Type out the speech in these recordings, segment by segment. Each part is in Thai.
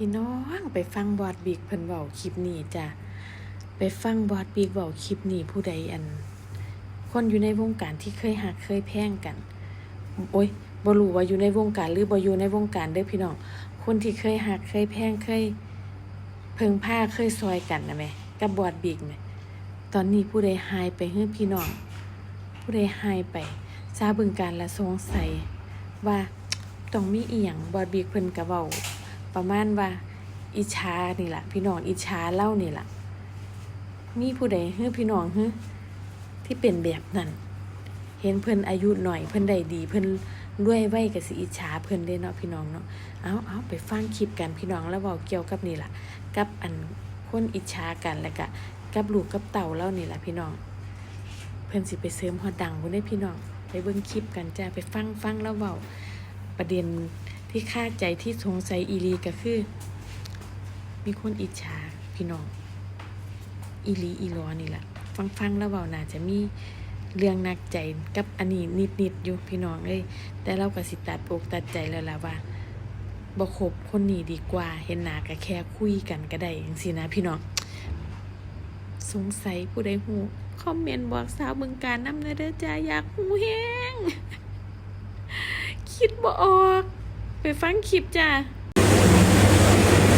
พี่น้องไปฟังบอดบีกเพิ่นเว้าคลิปนี้จ้ะไปฟังบอดบีกเว้าคลิปนี้ผู้ใดอัน คนอยู่ในวงการที่เคยหักเคยแพงกัน โอ้ยบ่รู้ว่าอยู่ในวงการหรือบ่อยู่ในวงการเด้อพี่น้องคนที่เคยหักเคยแพงเคย เพิ่งพาเคยซอยกันนะแม่กับบอดบีกแหม่ตอนนี้ผู้ใดหายไปเฮือพี่น้อง ผู้ใดหายไปซาบึงการละสงสัยว่าต้องมีอีหยังบอดบีกเพิ่นก็เว้า ประมาณว่า อิจฉานี่แหละพี่น้องอิจฉาเล่านี่แหล่ะมีผู้ใดเฮือพี่น้องเฮือที่เป็นแบบนั้น เห็นเพิ่นอายุหน่อยเพิ่นได้ดี เพิ่นรวยไว้ก็สิอิจฉาเพิ่นเด้เนาะพี่น้องเนาะเอาเอาไปฟังคลิปกันพี่น้องแล้วเว้าเกี่ยวกับนี่แหละกับอันคนอิจฉากันแล้วก็กับลูกกับเต่าเล่านี่แหละพี่น้อง เพิ่นสิไปเสริมฮอดดังบ่ได้พี่น้อง ไปเบิ่งคลิปกันจ้าไปฟังฟังแล้วเว้าประเด็น ที่คาใจที่สงสัยอีลีก็คือ มีคนอิจฉาพี่น้อง อีลีอีหลอนี่แหละฟังฟังแล้วเบาน่าจะมีเรื่องหนักใจกับอันนี้นิดนิดๆอยู่พี่น้องเอ้ยแต่เราก็สิตัดอกตัดใจแล้วล่ะว่าบ่คบคนนี้ดีกว่า เห็นหน้าก็แค่คุยกันก็ได้จังซี่นะพี่น้องสงสัยผู้ใดฮู้คอมเมนต์บอกสาวบึงการนำเด้อจ้าอยากฮู้แฮงคิดบ่ออก ฟังคลิปจ้า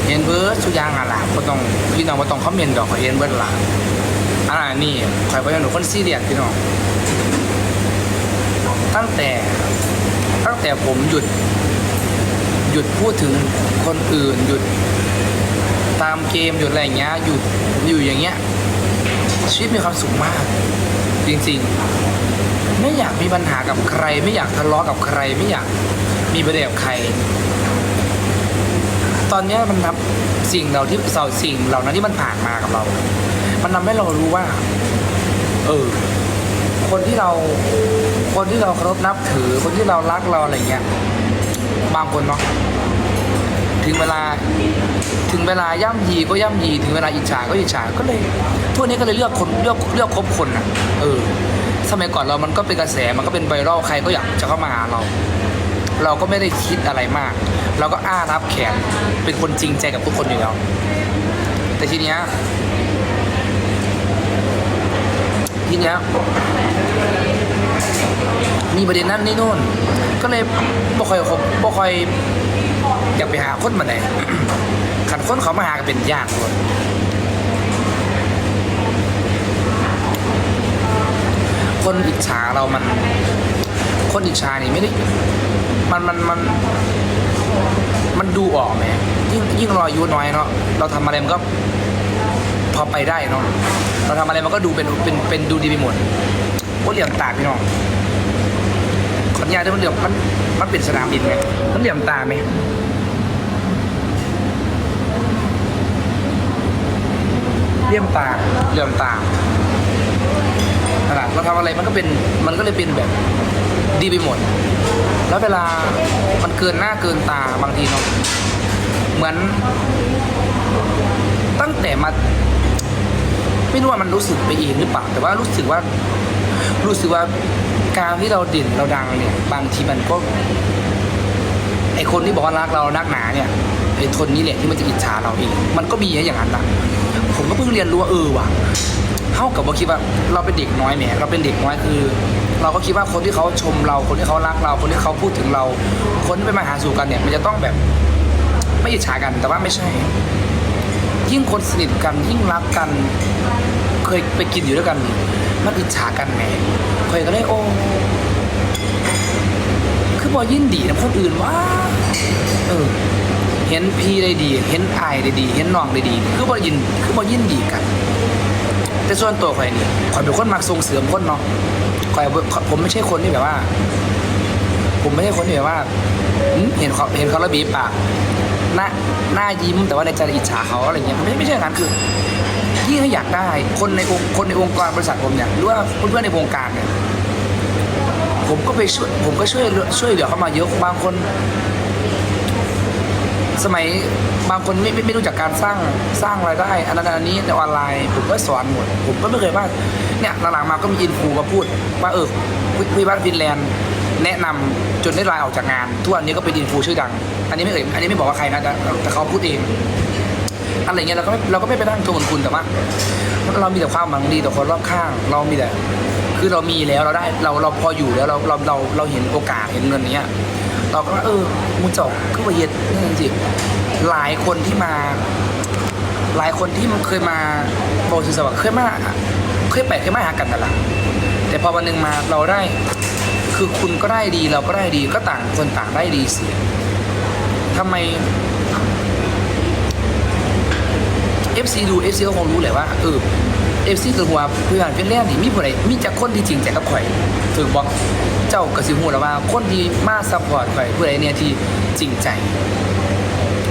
เห็นเบิร์ดทุยางอะล่ะบ่ต้องพี่น้องบ่ต้องคอมเมนต์ดอกขอเห็นเบิร์ดล่ะอันนั้นนี่ข่อยบ่ยังหนูคนซีเรียสพี่น้องตั้งแต่ตั้งแต่ผมหยุด หยุดพูดถึงคนอื่น หยุดตามเกมหยุดอะไรอย่างเงี้ยหยุดอยู่อย่างเงี้ยชีวิตมีความสุขมาก จริงๆ ไม่อยากมีปัญหากับใคร ไม่อยากทะเลาะกับใครไม่อยาก มีประเด็นกับใคร ตอนนี้มันนับสิ่งเราที่เสาสิ่งเหล่านั้นที่มันผ่านมากับเรา มันทำให้เรารู้ว่า เออ คนที่เรา คนที่เราเคารพนับถือ คนที่เรารักเราอะไรเงี้ย บางคนเนาะ ถึงเวลา ถึงเวลาย่ำยีก็ย่ำยี ถึงเวลาอิจฉาก็อิจฉา ก็เลย ทั่วนี้ก็เลยเลือกคนเลือกเลือกคบคนอะ เออ สมัยก่อนเรามันก็เป็นกระแส มันก็เป็นไวรัล ใครก็อยากจะเข้ามาหาเรา เราก็ไม่ได้คิดอะไรมาก เราก็อ้ารับแขนเป็นคนจริงใจกับทุกคนอยู่แล้วแต่ทีเนี้ยทีเนี้ยมีประเด็นนั้นนี่นู่น ก็เลยบ่ค่อยบบ่ค่อยอยากไปหาคนมาไหนขันคนเขามาหาก็เป็นยากคนคนอิจฉาเรามัน คนอิจฉานี่ไม่ได้มันมันมันมันดูออกไหมยิ่งยิ่งรอายุน้อยเนาะเราทำอะไรมันก็พอไปได้เนาะเราทำอะไรมันก็ดูเป็นเป็นเป็นดูดีไปหมดโอ้เหลี่ยมตาพี่น้องขอนุญาตด้วยมันเหลี่ยมมันมันเป็นสนามบินไงมันเหลี่ยมตาไหมเลี่ยมตาเหลี่ยมตาขนาดเราทำอะไรมันก็เป็นมันก็เลยเป็นแบบ ดีไปหมด แล้วเวลามันเกินหน้าเกินตาบางทีเนาะเหมือน ตั้งแต่มาไม่รู้ว่ามันรู้สึกไปเองหรือเปล่าแต่ว่ารู้สึกว่า รู้สึกว่าการที่เราเด่นเราดังเนี่ย บางทีมันก็ไอคนที่บอกว่ารักเรานักหนาเนี่ยไอทนนี้แหละที่มันจะอิจฉาเราเอง มันก็มีอย่างนั้นนะผมก็เพิ่งเรียนรู้ว่าเออว่ะ เท่ากับว่าคิดว่าเราเป็นเด็กน้อยแหมเราเป็นเด็กน้อยคือ เราก็คิดว่าคนที่เขาชมเรา คนที่เขารักเรา คนที่เขาพูดถึงเรา คนที่ไปมาหาสู่กันเนี่ย มันจะต้องแบบ ไม่อิจฉากันแต่ว่าไม่ใช่ ยิ่งคนสนิทกันยิ่งรักกัน เคยไปกินอยู่ด้วยกันมันอิจฉากันแหมเคยก็ได้โอ้คือพอยิ่งดีนะคนอื่นว่าเออเห็นพี่ได้ดี เห็นอายได้ดี เห็นน้องได้ดี คือพอยินคือพอยินดีกัน แต่ส่วนตัวข่อยนี่ข่อยเป็นคนมักส่งเสริมคนเนาะข่อยผมไม่ใช่คนที่แบบว่า ผมไม่ใช่คนที่แบบว่าเห็นเขาเห็นเขาแล้วบีบปากหน้าหน้ายิ้มแต่ว่าในใจอิจฉาเขาอะไรเงี้ยไม่ไม่ใช่อย่างนั้นคือยิ่งอยากได้ คนในองค์คนในองค์กรบริษัทผมเนี่ยหรือว่าเพื่อนๆในวงการเนี่ยผมก็ไปช่วยผมก็ช่วยช่วยเหลือเขามาเยอะบางคน สมัยบางคนไม่ไม่รู้จักการสร้างสร้างรายได้อันนั้นอันนี้ในออนไลน์ผมก็สอนหมดผมก็ไม่เคยว่าเนี่ยหลังๆมาก็มีอินฟูมาพูดว่าเออคุยคุยบ้านฟินแลนด์แนะนำจนได้ลาออกจากงานทุกวันนี้ก็เป็นอินฟูชื่อดัง อันนี้ไม่เอ่ยอันนี้ไม่บอกว่าใครนะแต่แต่เขาพูดเองอะไรเงี้ยเราก็ไม่เราก็ไม่ไปตั้งตัวเหมือนคุณแต่ว่าเรามีแต่ความหวังดีต่อคนรอบข้าง เรามีแต่คือเรามีแล้วเราได้เราเราพออยู่แล้วเราเราเราเราเห็นโอกาสเห็นเงินเนี้ย เราก็ว่าเออมึงจอกคือว่าเย็ดนี่จริงๆหลายคนที่มา หลายคนที่มันเคยมาบอกสื่อสวัสดิ์เคยมาเคยไปเคยมาหากันแต่นละแต่พอวันหนึ่งมาเราได้ คือคุณก็ได้ดีเราก็ได้ดีก็ต่างคนต่างได้ดีสิทำไม FC ดู FC ก็คงรู้แหละว่าเออ FC คือหัวเพื่อนเป็นแรกนี่มีผู้ใดมีจากคนที่จริงใจกับข่อยถือบอกเจ้าก็สิหูแล้วว่า คนที่มาซัพพอร์ตข่อยผู้ใดเนี่ยที่จริงใจ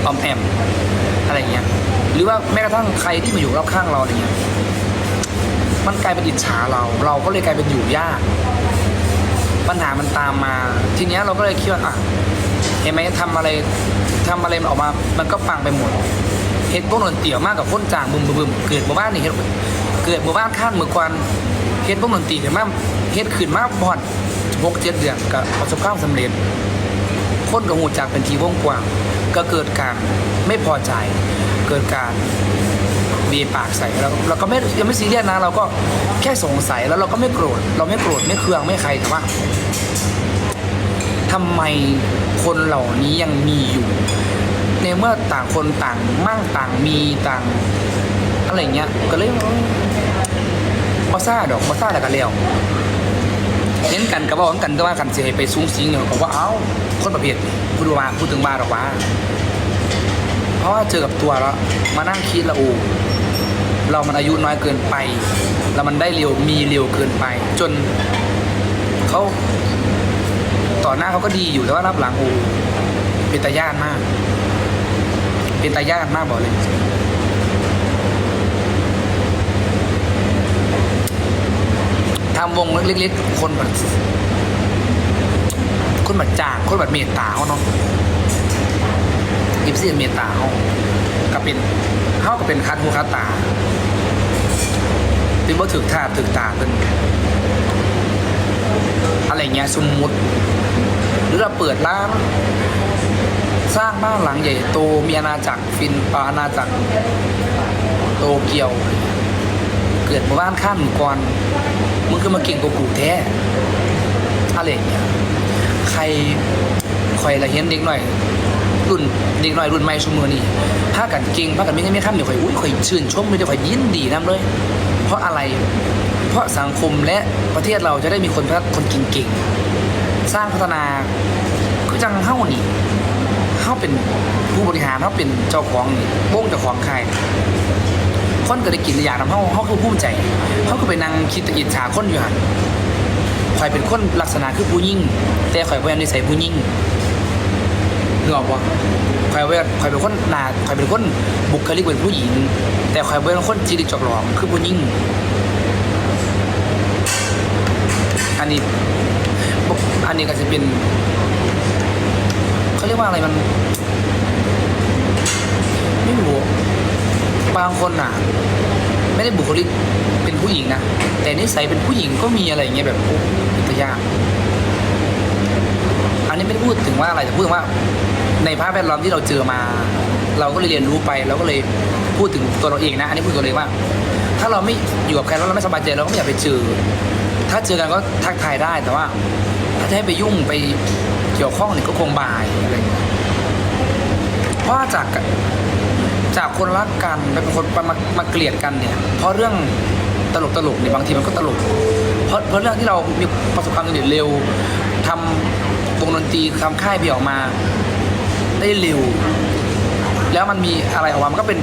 ออมแอมอะไรเงี้ยหรือว่าแม้กระทั่งใครที่มาอยู่รอบข้างเราอะไรเงี้ยมันกลายเป็นอิจฉาเรา เราก็เลยกลายเป็นอยู่ยากปัญหามันตามมา ทีเนี้ยเราก็เลยคิดว่าอะเห็นไหมทำอะไรทำอะไรมันออกมา มันก็ปังไปหมดเฮ็ดพวกนนเตี่ยวมากกับคนจางบึมบึมบึมเกิดมู่บ้านนี่เฮ็ด เกิดหมู่บ้านข้านเมือควันเฮ็ดพวกนนตรีเดี๋ยวมาเฮ็ดขึ้นมาบอดหกเจ็ดเดือนกับประสบความสำเร็จ คนกับหูจากเป็นทีวงกว้าง ก็เกิดการไม่พอใจ เกิดการเบียปากใส่แล้วเราก็ไม่ยังไม่ซีเรียสนะเราก็แค่สงสัยแล้วเราก็ไม่โกรธเราไม่โกรธไม่เคืองไม่ใครแต่ว่าทำไมคนเหล่านี้ยังมีอยู่ ในเมื่อต่างคนต่างมั่งต่างมีต่าง อะไรเงี้ยก็เลย บอซ่าดอกบอซ่าแต่กันแล้วเน้นกันกับว่ากันแต่ว่ากันเสียไปสูงสิงเนี่ยบอกว่าเอ้าคนประเภทพูดว่าพูดถึงบาหรอกว่า เพราะว่าเจอกับตัวแล้วมานั่งคิดละโอ้เรามันอายุน้อยเกินไป แล้วมันได้เร็วมีเร็วเกินไป จนเขาต่อหน้าเขาก็ดีอยู่แต่ว่ารับหลังโอ้เป็นตาย่านมาก เป็นตาญาติมากบอกเลย ทำวงเล็กๆ คนแบบคนแบบจางคนแบบเมตตาเขาเนาะยิบเสียเมตตาเขาก็เป็นเขาก็เป็นคัดหูคัดตาเป็นว่าถึกท่าถึกตาเป็นอะไรเงี้ยสมมุติ หรือเราเปิดร้านสร้างบ้านหลังใหญ่โตมีอาณาจักรฟินปาอาณาจักรโตเกียว เกิดมาบ้านข้ามก่อนมึงคือมาเก่งกว่ากูแท้อะไรอย่างเงี้ยใครคอยละเห็นเด็กหน่อย รุ่นเด็กหน่อยรุ่นใหม่ชั่วโมงนี้ถ้ากันเก่งถ้ากันไม่ได้ไม่ข้ามเดี๋ยวคอยอุ้ยคอยชื่นชมเลยเดี๋ยวคอยยินดีนํเลย เพราะอะไร เพราะสังคมและประเทศเราจะได้มีคนพัฒคนเก่งๆสร้างพัฒนาคือจังเฮ้านี่เขาเป็นผู้บริหารเขาเป็นเจ้าของนี่โป้งเจ้าของใคร คนก็ได้กินอยากทำเขาเขาคือภูมิใจเขาก็ไปนั่งคิดตะอิจฉาคนอยู่หันข่อยเป็นคนลักษณะคือผู้ยิ่ง แต่ข่อยเป็นนิสัยผู้ยิ่งนึกออกปะข่อยเป็นข่อยเป็นคนหนาข่อยเป็นคนบุคลิกเป็นผู้หญิง แต่ข่อยเป็นคนจิริจอกหลอกคือผู้ยิ่ง อันนี้อันนี้ก็จะเป็นเขาเรียกว่าอะไรมัน ไม่รู้ บางคนอะ ไม่ได้บุคลิกเป็นผู้หญิงนะแต่นิสัยเป็นผู้หญิงก็มีอะไรอย่างเงี้ยแบบตัวยากอันนี้ไม่ได้พูดถึงว่าอะไรแต่พูดถึงว่า ในภาพแวดล้อมที่เราเจอมา เราก็เลยเรียนรู้ไปเราก็เลยพูดถึงตัวเราเองนะ อันนี้พูดตัวเองว่า ถ้าเราไม่อยู่กับใครแล้วเราไม่สบายใจเราก็ไม่อยากไปเจอ ถ้าเจอกันก็ทักทายได้แต่ว่า ถ้าจะให้ไปยุ่งไปเกี่ยวข้องเนี่ยก็คงบายอะไรอย่างเงี้ยเพราะจาก จากคนรักกันไปเป็นคนมามามาเกลียดกันเนี่ย เพราะเรื่องตลกตลกเนี่ยบางทีมันก็ตลก เพราะเพราะเรื่องที่เรามีประสบความสำเร็จเร็วทำวงดนตรีทำค่ายเบี่ออกมา ได้เร็ว แล้วมันมีอะไรออกมามันก็เป็น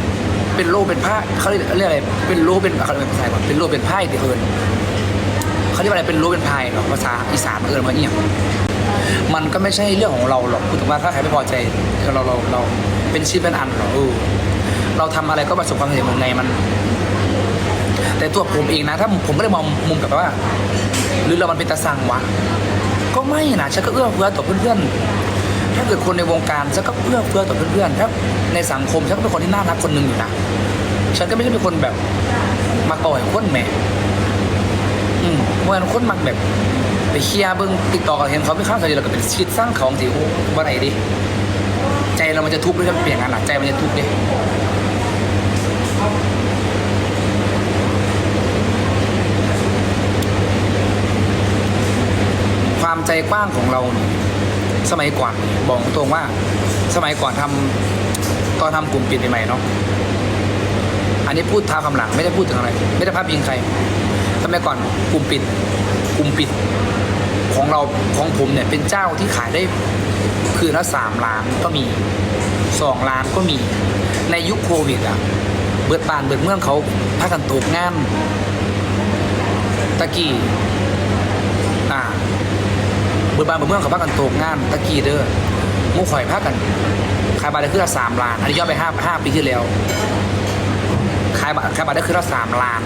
เป็นโลเป็นผ้าเขาเรียกเรียกอะไรเป็นโลเป็นเขาเรียกภาษาอะไรวะเป็นโลเป็นไพ่ที่เอิญเขาเรียกว่าอะไรเป็นโลเป็นไพ่หรอภาษาอีสานมันเอิญมาเอี่ยมันก็ไม่ใช่เรื่องของเราหรอกพูดถึงว่าถ้าใครไม่พอใจเราเราเราเป็นชิ้นเป็นอันหรอเออ เราทำอะไรก็ประสบความสำเร็จหมดไงมัน แต่ตัวผมเองนะ ถ้าผมก็เลยมองมุมกลับไปว่า หรือเรามันเป็นตาสังวะ ก็ไม่นะฉันก็เอื้อเฟื้อต่อเพื่อนๆถ้าเกิดคนในวงการฉันก็เอื้อเฟื้อต่อเพื่อนๆถ้าในสังคมฉันก็เป็นคนที่น่ารักคนหนึ่งอยู่นะฉันก็ไม่ใช่เป็นคนแบบมาก่อยคนแหม่อืมเมื่อนคนมักแบบไปเคลียร์เบิ้งติดต่อกับเห็นเขาไม่ข้าใจเราก็เป็นชีวิตสร้างของสิโอ้ว่าไหนดิ ใจเรามันจะทุกข์ด้วยถ้าเปลี่ยนงานหลักใจมันจะทุกข์ดิความใจกว้างของเรา สมัยก่อนบอกตรงว่า สมัยก่อนทำตอนทำกลุ่มปิดใหม่ๆเนาะอันนี้พูดท้าคำหลังไม่ได้พูดถึงอะไร ไม่ได้พาดพิงใครสมัยก่อนกลุ่มปิดกลุ่มปิด ของเราของผมเนี่ยเป็นเจ้าที่ขายได้คืนละสามล้านก็มีสองล้านก็มี ในยุคโควิดอะ เบิดบานเบิดเมืองเขาพากันตกงานตะกี้อ่าเบิดบานเบิดเมืองเขาพากันตกงานตะกี้เด้อมู่ข่อยพากันขายบัตรได้คืนละสามล้าน อันนี้ย้อนไปห้าห้าปีที่แล้วขายบัตรขายบัตรได้คืนละสามล้าน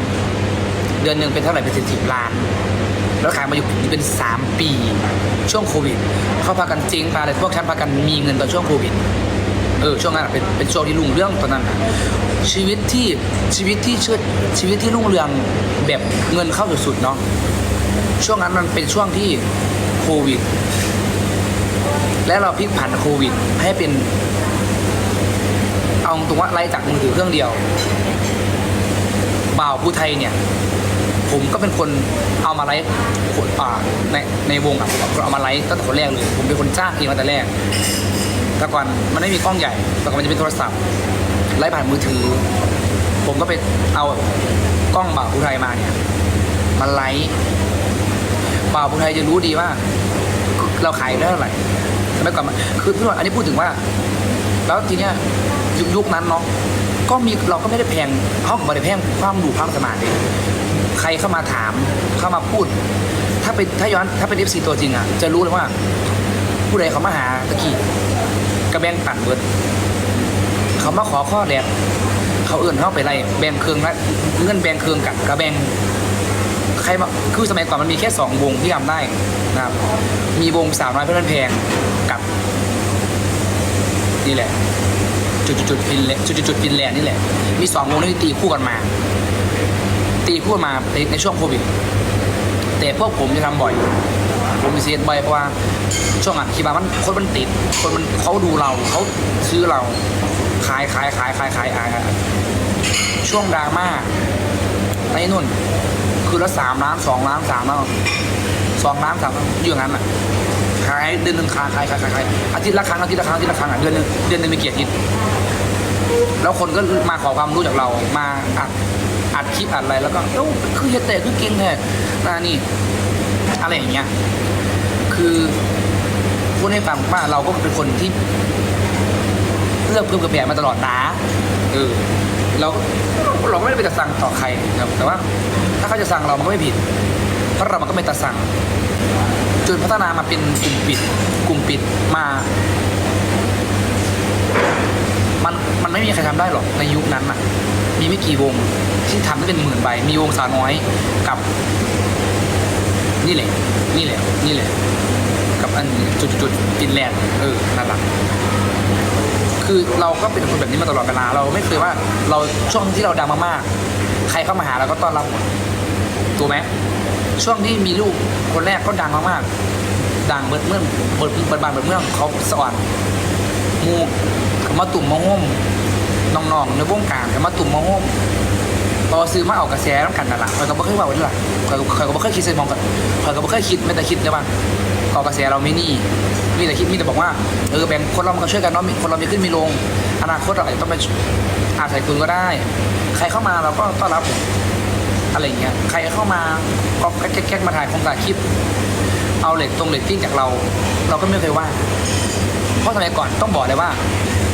เดือนหนึ่งเป็นเท่าไหร่เป็นสิบสิบล้าน แล้วขายมาอยู่เป็นสามปี ช่วงโควิด เขาพากันเจ๊งพาอะไรพวกฉันพากันมีเงินตอนช่วงโควิดเออช่วงนั้นเป็นเป็นช่วงที่รุ่งเรื่องตอนนั้นชีวิตที่ชีวิตที่เชิดชีวิตที่รุ่งเรืองแบบเงินเข้าสุดๆเนาะช่วงนั้นมันเป็นช่วงที่โควิด และเราพลิกผันโควิด ให้เป็น เอาตรงว่าไล่จากมือถือเครื่องเดียวบ่าวผู้ไทยเนี่ย ผมก็เป็นคนเอามาไลฟ์คนอ่าในในวงอะผมเอามาไลฟ์ตั้งแต่คนแรกเลย ผมเป็นคนจ้างเองมาแต่แรกแต่ก่อนมันไม่มีกล้องใหญ่แต่ก่อนมันจะเป็นโทรศัพท์ไลฟ์ผ่านมือถือ ผมก็ไปเอากล้องบ่าวผู้ไทยมาเนี่ยมาไลฟ์บ่าวผู้ไทยจะรู้ดีว่า เราขายได้เท่าไหร่สมัยก่อนคือพี่หน่อยอันนี้พูดถึงว่า แล้วทีเนี้ยยุคยุคนั้นเนาะก็มีเราก็ไม่ได้แพงเขาก็ไม่ได้แพงความดูความสมานเลย ใครเข้ามาถามเข้ามาพูด ถ้าเป็นถ้าย้อนถ้าเป็นเอฟซีตัวจริงอะ จะรู้เลยว่า ผู้ใดเขามาหาตะกี้กระแบงปั่นเบิดเขามาขอข้อแรกเขาเอื่นเข้าไปไล่แบงเครืองละเงื่อนแบงเครืองกันกระแบงใครมาคือสมัยก่อนมันมีแค่สองวงที่ทำได้นะครับ มีวงสาวน้อยเพื่อนแพงกับนี่แหละจุดจุดจุดฟินแลนด์จุดจุดจุดฟินแลนด์นี่แหละ มีสองวงที่ตีคู่กันมา ตีคู่กันมาในในช่วงโควิด แต่พวกผมจะทำบ่อย ผมมีเซียนบ่อยเพราะว่าช่วงอะคีบามันคนมันติด คนมันเขาดูเราเขาซื้อเราขายขายขายขายขายขายช่วงดราม่าในนู่น คือละสามล้านสองล้านสามล้านสองล้านสามล้านอยู่อย่างนั้นอะขายเดือนหนึ่งขายขายขายขายขายอาทิตย์ละครั้งอาทิตย์ละครั้งอาทิตย์ละครั้งอะเดือนหนึ่งเดือนหนึ่งมีกี่อาทิตย์แล้วคนก็มาขอความรู้จากเรามาอัด อัดคลิปอัดอะไรแล้วก็เอ้าคือเฮดแต่คือเก่งแท้นานี่ อะไรอย่างเงี้ย คือพูดให้ฟังว่าเราก็เป็นคนที่เลือกเพิ่มกระแบมาตลอดนะเออเราเราไม่ได้ไปจะสั่งต่อใครนะครับแต่ว่า ถ้าเขาจะสั่งเรามันก็ไม่ผิด เพราะเรามันก็ไม่ตะสั่งจนพัฒนามาเป็นกลุ่มปิด กลุ่มปิดมา มันมันไม่มีใครทำได้หรอกในยุคนั้นน่ะ มีไม่กี่วงที่ทำได้เป็นหมื่นใบ มีวงสาวน้อยกับ นี่แหละ นี่แหละ นี่แหละ กับอันจุดจุดฟินแลนด์เออนั่นแหละคือเราก็เป็นคนแบบนี้มาตลอดเวลา เราไม่เคยว่าเราช่วงที่เราดังมากๆ ใครเข้ามาหาเราก็ต้อนรับหมดถูกไหมช่วงที่มีลูกคนแรกก็ดังมากๆ ดังเบิดเมื่อเบิดเบิดบานเบิดเมือเขาสอนหมูเขามาตุ่มมาโฮม น้องๆในวงการเขามาตุ่มมาโฮมพอซื้อมาเอากระแสน้ำกันนั่นแหละคอยก็บ่เคยว่าวันนี้ล่ะคอยก็คอยก็บ่เคยคิดใส่มองกันคอยก็บ่เคยคิดไม่แต่คิดนะว่าเอากระแสเราไม่นี่มีแต่คิดมีแต่บอกว่าเออแบ่งคนเรามันก็ช่วยกันเนาะคนเรามีขึ้นมีลง อนาคตเราอาจจะต้องไปอาศัยคุณก็ได้ ใครเข้ามาเราก็ต้อนรับอะไรเงี้ยใครเข้ามาก็แก๊กๆมาถ่ายคงถ่ายคลิป เอาเหล็กตรงเหล็กติ้งจากเรา เราก็ไม่เคยว่า เพราะสมัยก่อนต้องบอกเลยว่า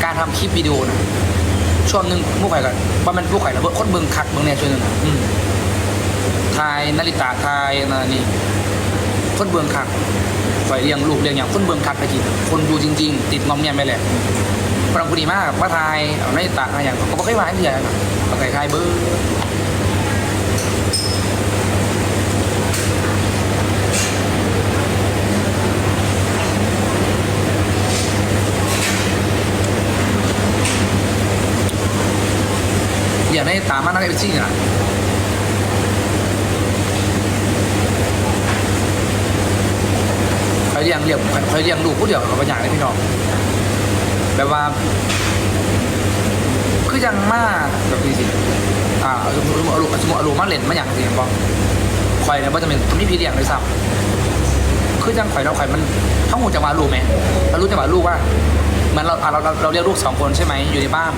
การทำคลิปวิดีโอนะ ช่วงหนึ่งผู้ข่กันว่ามันผู้ข่ระเบิดคนเบิงคักเบิงแน่ช่วงหนึงอะทายนาฬิตาทายนานี่คนเบิงคักข่อยเลี้ยงลูกเลี้ยงอย่างคนเบิงคักไปกินคนดูจริง ๆ ติดงอมแงมไปแหละปรังพอดีมากว่าทายนาฬิตาทายอย่างก็ไม่เคยว่าให้เพื่อนเอาไก่ทายเบอ ตามมานั่งเอฟซีน่ะคอยเลี้ยงเลี้ยงคอยเลี้ยงดูผู้เดียวกับปัญญางนพี่น้องแบบว่า คือยังมากแบบนี้สิอ่าสมมติอารมณ์สมมติอารมณ์มาเล่นมาอย่างจริงบอกคอยเนี่ยว่าจะเป็นคนที่พี่เลี้ยงเลยซ้ำคือยังคอยเราคอยมันทั้งหูจะมาลูกไหมเรารู้จะมาลูกว่ามันเราเราเราเรียกลูกสองคนใช่ไหมอยู่ในบ้าน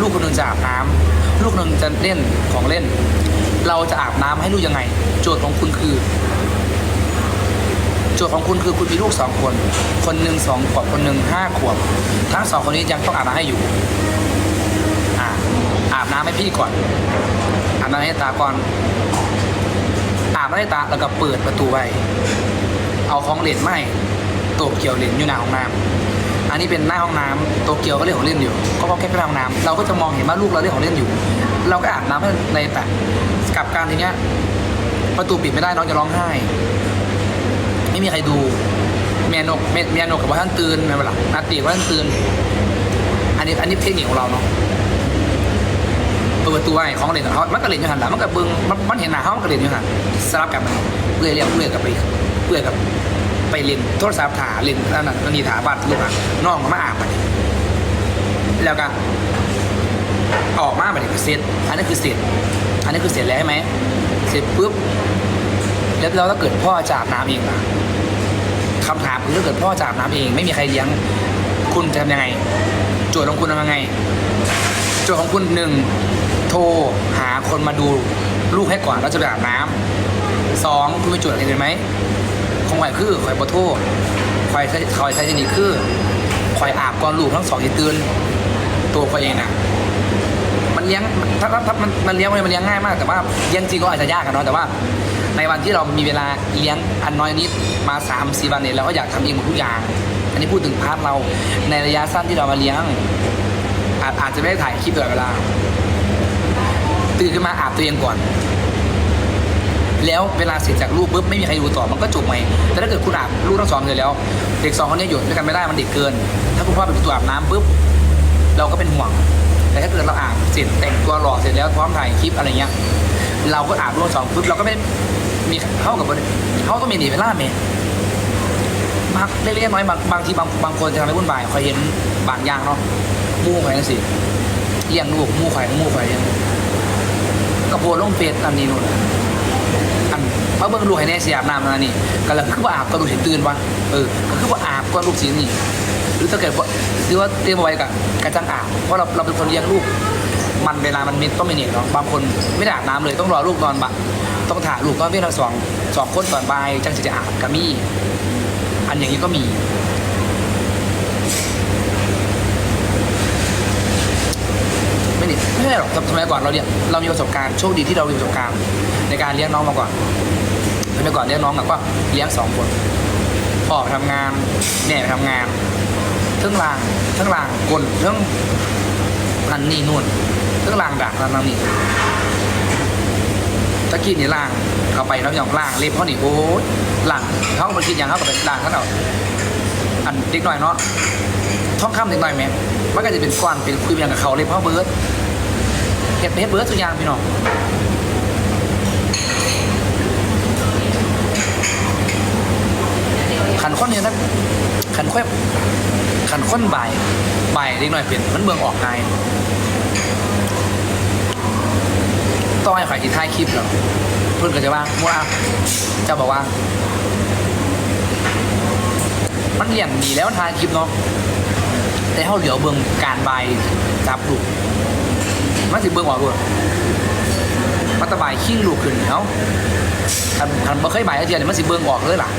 ลูกคนหนึ่งจะอาบน้ำ ลูกหนึ่งจะเล่นของเล่น เราจะอาบน้ำให้ลูกยังไง โจทย์ของคุณคือ โจทย์ของคุณคือคุณมีลูกสองคน คนหนึ่งสองขวบคนหนึ่งห้าขวบ ทั้งสองคนนี้ยังต้องอาบน้ำให้อยู่อ่าอาบน้ำให้พี่ก่อน อาบน้ำให้ตาก่อน อาบน้ำให้ตาแล้วก็เปิดประตูไว้ เอาของเล่นไหม่โตเกี่ยวเล่นอยู่หน้าห้องน้ำ อันนี้เป็นหน้าห้องน้ำโตเกียวก็เล่นของเล่นอยู่ ก็พอแค่ไปห้องน้ำเราก็จะมองเห็นว่าลูกเราเล่นของเล่นอยู่ เราก็อาบน้ำให้ในแต่กับการทีเนี้ยประตูปิดไม่ได้น้องจะร้องไห้ ไม่มีใครดูเมียนกเมียเมียนกกับว่าท่านตื่นไม่เป็นไรนาตีว่าท่านตื่นอันนี้อันนี้เทคนิคของเราเนาะเปิดประตูไว้ของเล่นของเขามันก็เล่นอยู่หันหลังมันก็เบิ้งมันมันเห็นหน้าเขามันก็เล่นอยู่หันสลับกันเพื่อเรียกเพื่อกับไปเพื่อกับ ไปเล่นโทรศัพท์ถาเล่นนั่นน่ะนันนี่ถาบัตรลูกอะน้องก็มาอาบไปแล้วก็ออกมาแบบนี้คือเสร็จอันนี้คือเสร็จอันนี้คือเสร็จแล้วใช่ไหมเสร็จปุ๊บแล้วแล้วถ้าเกิดพ่อจะอาบน้ำเองล่ะคำถามคือถ้าเกิดพ่อจะอาบน้ำเอง ไม่มีใครเลี้ยง คุณจะทำยังไงโจทย์ของคุณทำยังไงโจทย์ของคุณหนึ่งโทรหาคนมาดูลูกให้ก่อนแล้วจะไปอาบน้ำสองคุณมีโจทย์อะไรไหม ของข่อยคือข่อยบโทษข่อยใช้ข่อยใช้เทคนิคคือข่อยอาบก่อนลูกทั้งสองที่ตื่นตัวข่อยเองน่ะมันเลี้ยงถ้าถ้าถ้ามันมันเลี้ยงมันเลี้ยงง่ายมากแต่ว่าเลี้ยงจริงก็อาจจะยากกันเนาะแต่ว่า ในวันที่เรามีเวลาเลี้ยงอันน้อยนิดมา3ามสี่วันเนี่ยเราก็อยากทำเองหมดทุกอย่าง อันนี้พูดถึงพาร์ทเราในระยะสั้นที่เรามาเลี้ยง อาจอาจจะไม่ได้ถ่ายคลิปตลอดเวลาตื่นขึ้นมาอาบตัวเองก่อน แล้วเวลาเสร็จจากลูกปุ๊บไม่มีใครดูต่อมันก็จบไหมแต่ถ้าเกิดคุณอาบลูกทั้งสองเลยแล้ว เด็กสองคนนี้อยู่ด้วยกันไม่ได้มันเด็กเกิน ถ้าคุณพ่อเป็นตัวอาบน้ำปุ๊บเราก็เป็นห่วง แต่ถ้าเกิดเราอาบเสร็จแต่งตัวหล่อเสร็จแล้วพร้อมถ่ายคลิปอะไรเงี้ยเราก็อาบรวดสองปุ๊บเราก็ไม่มีเข้ากับเขาก็มีหนีเวลาเมย์มากเล็กๆน้อยบางบางทีบางบางคนจะทำให้วุ่นวายคอยเห็นบางอย่างเนาะมู่ข่อยจังสิเลี้ยงลูกมู่ข่อยมู่ข่อยยังกระโปรงลงเฟซอันนี้นู่น มาเบิ่งลูกให้แน่เสียอาบน้ำนั่นนี่ก็เลยคือว่าอาบก็ลูกเห็นตื่นวะเออก็คือว่าอาบก็ลูกสีนี่ หรือถ้าเกิดว่าหรือว่าเตรียมเอาไว้กับกระจังอาบเพราะเราเราเป็นคนเลี้ยงลูกมันเวลามันมีต้องมีเนี่ยเนาะบางคนไม่ได้อาบน้ำเลยต้องรอลูกนอนบะต้องถ่าลูกก็เพียงเราสองสองคนก่อนบ่ายจังสิจะอาบก็มีอันอย่างนี้ก็มีไม่นี่ไม่ใช่หรอกสมัยก่อนเราเนี่ยเรามีประสบการณ์โชคดีที่เรามีประสบการณ์ในการเลี้ยงน้องมาก่อน สมัยก่อนเลี้ยงน้องก็เลี้ยงสองคนพ่อไปทำงานแม่ไปทำงานเทั้งลางเทั้งลางกลเทั้งนั่นนี่นู่นเครื่องรางดักนั่นนนี่ตะกี้นี่ล่างเข้าไปแล้วอย่างล่างเล็บเขาหนีโอ้ยล่างเขามันกินอย่างเขาก็เป็นล่างเขาเอาอันเด็กหน่อยเนาะท้องข้ามเด็กหน่อยไหมมันก็จะเป็นก้อนเป็นคุยอย่างกับเขาเล็บเขาเบิร์ดเห็ดเห็ดเบิร์ดทุกอย่างพี่น้อง ขันข้นเนี่ยนะขันค่อยขันข้นบ่ายบ่ายเล็กหน่อยเป็นมันเมืองออกไงต้องให้ฝ่ายที่ท้ายคลิปเหรอเพื่อนก็จะว่าว่าเจ้าบอกว่า มันเลี่ยงดีแล้วท้ายคลิปเนาะแต่เขาเหลียวเบิ่งการใบายจับลูกมันสิเบิ่งออกด้วยมันตะบายขิ้งลูกขึ้นเนาะทันทันบ่เคยใบายเทียนมันสิเบิ่งออกเลยล่ะ